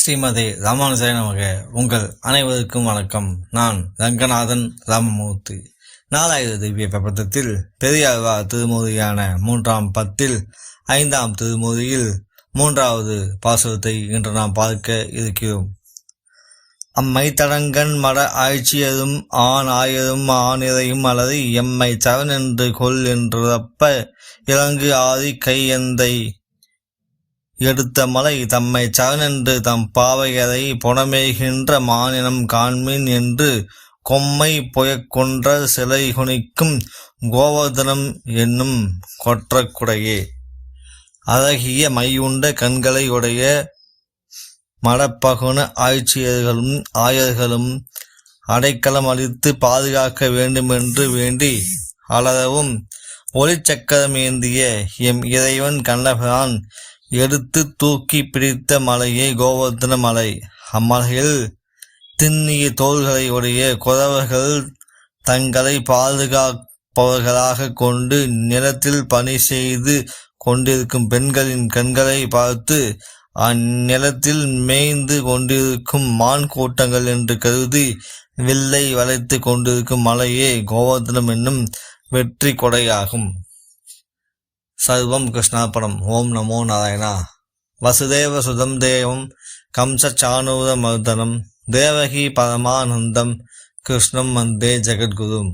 ஸ்ரீமதி ராமானுஜாய நமக உங்கள் அனைவருக்கும் வணக்கம். நான் ரங்கநாதன் ராமமூர்த்தி. நாலாயிர திவ்ய பிரபந்தத்தில் பெரியாழ்வா திருமொழியான மூன்றாம் பத்தில் ஐந்தாம் திருமுறையில் மூன்றாவது பாசுரத்தை இன்று நாம் பார்க்க இருக்கிறோம். அம்மை தடங்கன் மட ஆய்ச்சியரும் ஆண் ஆயரும் ஆணிரையும் அல்லது எம்மை சரண் என்று கொல் என்றுறப்ப இறங்கு ஆதி கையந்தை எடுத்த மலை தம்மை சரணென்று தம் பாவையரை புனமேகின்ற மானினம் காண்மின் என்று கொம்மை புயக்கொன்ற சிலை குனிக்கும் கோவர்தனம் என்னும் கொற்றக்குடையே. அழகிய மையுண்ட கண்களை உடைய மடப்பகுன ஆட்சியர்களும் ஆயர்களும் அடைக்கலம் அளித்து பாதுகாக்க வேண்டுமென்று வேண்டி அளவும் ஒளிச்சக்கரம் ஏந்திய எம் இறைவன் கண்ணபிரான் எடுத்து தூக்கி பிடித்த மலையே கோவர்த்தன மலை. அம்மலையில் திண்ணிய தோள்களை உடைய குறவர்கள் தங்களை பாதுகாப்பவர்களாக கொண்டு நிலத்தில் பணி செய்து கொண்டிருக்கும் பெண்களின் கண்களை பார்த்து அந்நிலத்தில் மேய்ந்து கொண்டிருக்கும் மான் கூட்டங்கள் என்று கருதி வில்லை வளைத்து கொண்டிருக்கும் மலையே கோவர்தனம் என்னும் வெற்றி கொடையாகும். சர்வம் கிருஷ்ணாபரம் ஓம் நமோ நாராயணா. வசுதேவ சுதம் தேவம் கம்ச சானூர மர்தனம் தேவகி பரமானந்தம் கிருஷ்ணம் வந்தே ஜெகத்குரும்